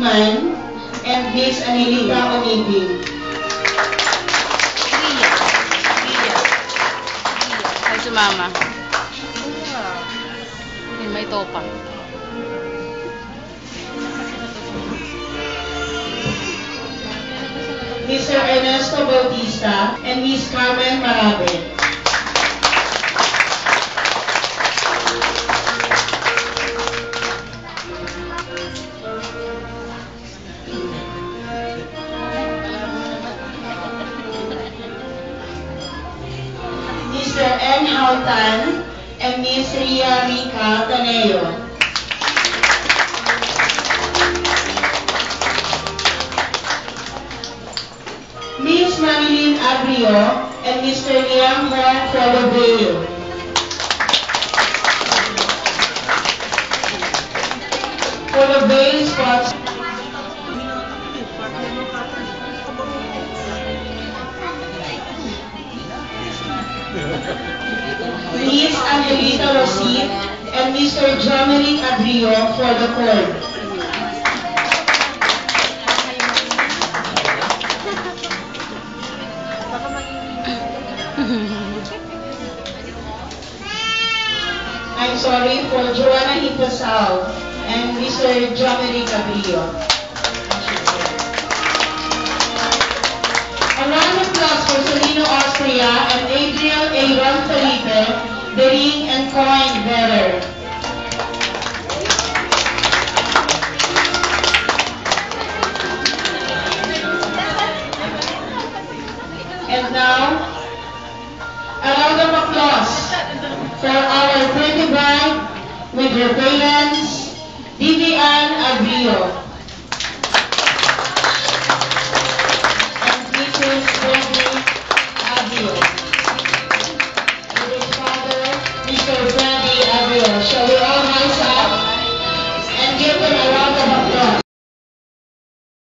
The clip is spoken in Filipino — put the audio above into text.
Hickman, and Miss Anelita Onipin. Iya. Iya. Ay, sumama. Ay, may topa. Mr. Ernesto Bautista, and Miss Carmen Marabe. N. Hautan, and Miss Ria Rica Taneo. Miss Marilyn Abrio and Mr. Liam Hong Colobeo. Miss Angelita Rosit and Mr. Jomeric Abrio for the court. I'm sorry for Joanna Hiposao and Mr. Jomeric Abrio. Applause for Solino Austria and Adriel Aaron Felipe, Mr. Brandy Avila. Shall we all have